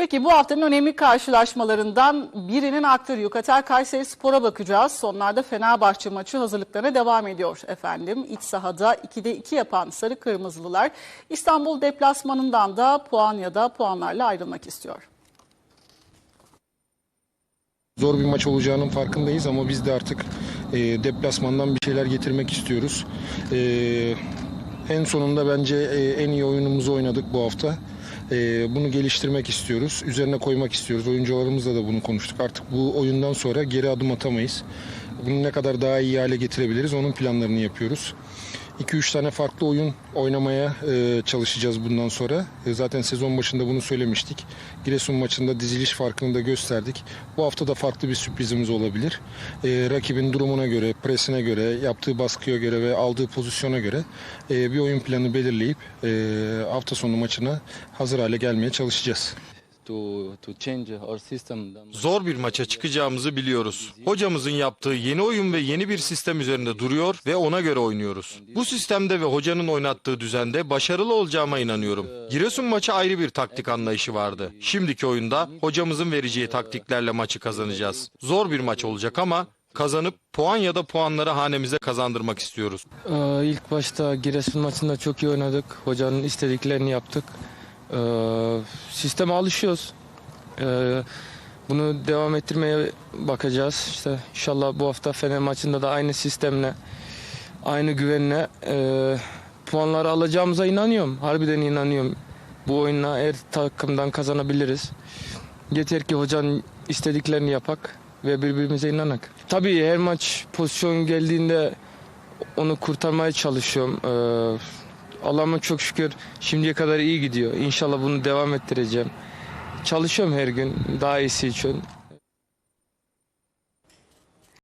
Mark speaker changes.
Speaker 1: Peki bu haftanın önemli karşılaşmalarından birinin aktörü Yukatel Kayseri Spor'a bakacağız. Sonlarda Fenerbahçe maçı hazırlıklarına devam ediyor efendim. İç sahada 2'de 2 yapan Sarı Kırmızılılar İstanbul deplasmanından da puan ya da puanlarla ayrılmak istiyor.
Speaker 2: Zor bir maç olacağının farkındayız ama biz de artık e, deplasmandan bir şeyler getirmek istiyoruz. E, en sonunda bence e, en iyi oyunumuzu oynadık bu hafta. E, bunu geliştirmek istiyoruz. Üzerine koymak istiyoruz. Oyuncularımızla da bunu konuştuk. Artık bu oyundan sonra geri adım atamayız. Bunu ne kadar daha iyi hale getirebiliriz onun planlarını yapıyoruz. 2-3 tane farklı oyun oynamaya e, çalışacağız bundan sonra. E, zaten sezon başında bunu söylemiştik. Giresun maçında diziliş farkını da gösterdik. Bu hafta da farklı bir sürprizimiz olabilir. E, rakibin durumuna göre, presine göre, yaptığı baskıya göre ve aldığı pozisyona göre e, bir oyun planı belirleyip e, hafta sonu maçına hazır hale gelmeye çalışacağız.
Speaker 3: To to change our system. then-
Speaker 4: Zor bir maça çıkacağımızı biliyoruz. Hocamızın yaptığı yeni oyun ve yeni bir sistem üzerinde duruyor ve ona göre oynuyoruz. Bu sistemde ve hocanın oynattığı düzende başarılı olacağıma inanıyorum. Giresun maçı ayrı bir taktik anlayışı vardı. Şimdiki oyunda hocamızın vereceği taktiklerle maçı kazanacağız. Zor bir maç olacak ama kazanıp puan ya da puanları hanemize kazandırmak istiyoruz.
Speaker 5: Ee, ilk başta Giresun maçında çok iyi oynadık. Hocanın istediklerini yaptık. Ee, sisteme alışıyoruz. Ee, bunu devam ettirmeye bakacağız. İşte inşallah bu hafta Fener maçında da aynı sistemle, aynı güvenle e, puanları alacağımıza inanıyorum. Harbiden inanıyorum. Bu oyunla her takımdan kazanabiliriz. Yeter ki hocanın istediklerini yapak ve birbirimize inanak. Tabii her maç pozisyon geldiğinde onu kurtarmaya çalışıyorum. Ee, Allah'ıma çok şükür şimdiye kadar iyi gidiyor. İnşallah bunu devam ettireceğim. Çalışıyorum her gün daha iyisi için.